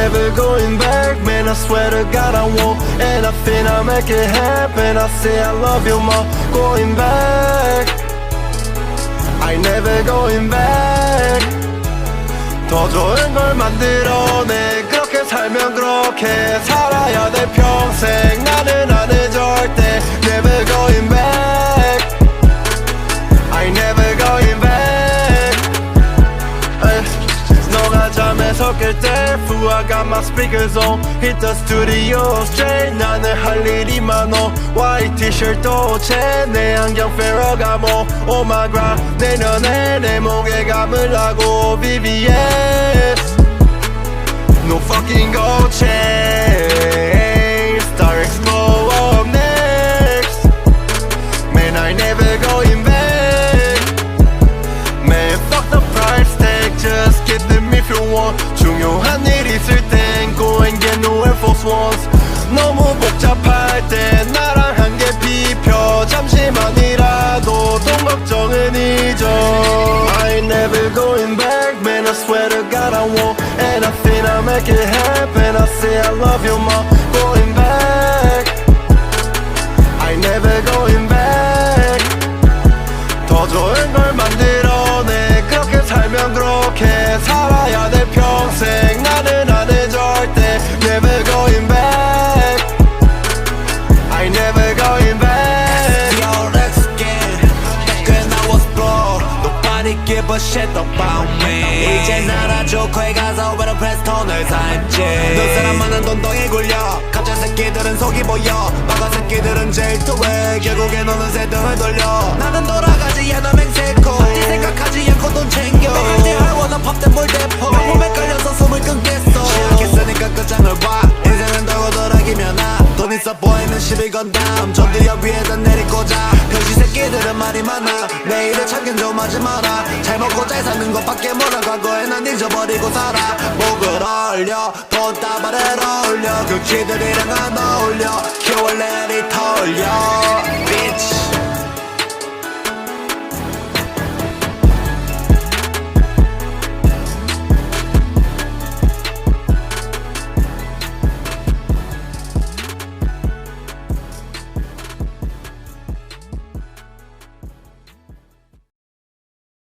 never going back, man. I swear to God I won't. And I think I'll make it happen. I say I love you more. Going back, I never going back. 더 좋은 걸 만들어내 그렇게 살면 그렇게 살아야 돼 평생 나는 잠에서 깰때 I got my speakers on Hit the studio straight 나는 할 일이 많어 White t-shirt 도체 내 안경 페러가모 Oh my god 내년에 내 목에 감으려고 VVS No fucking gold chain think I'll make it happen I say I love you more Going back I never going back 더 좋은 걸 만들 이제 나라 조커에 가서 외로운 프레스톤을 샀지. 눈사람 많은 돈덩이 굴려. 갑자 새끼들은 속이 보여. 마가 새끼들은 토해 결국에 너는 새등을 돌려. 나는 않아 보이는 12건담 전두엽 위에다 내리꽂아 병신 새끼들은 말이 많아. 내일을 참견 좀 하지 마라. 잘 먹고 잘 사는 것밖에 몰라. 과거에 난 잊어버리고 살아. 목을 얼려. 돈 따발을 올려. 그 키들이랑 안 어울려. 키워내리 털려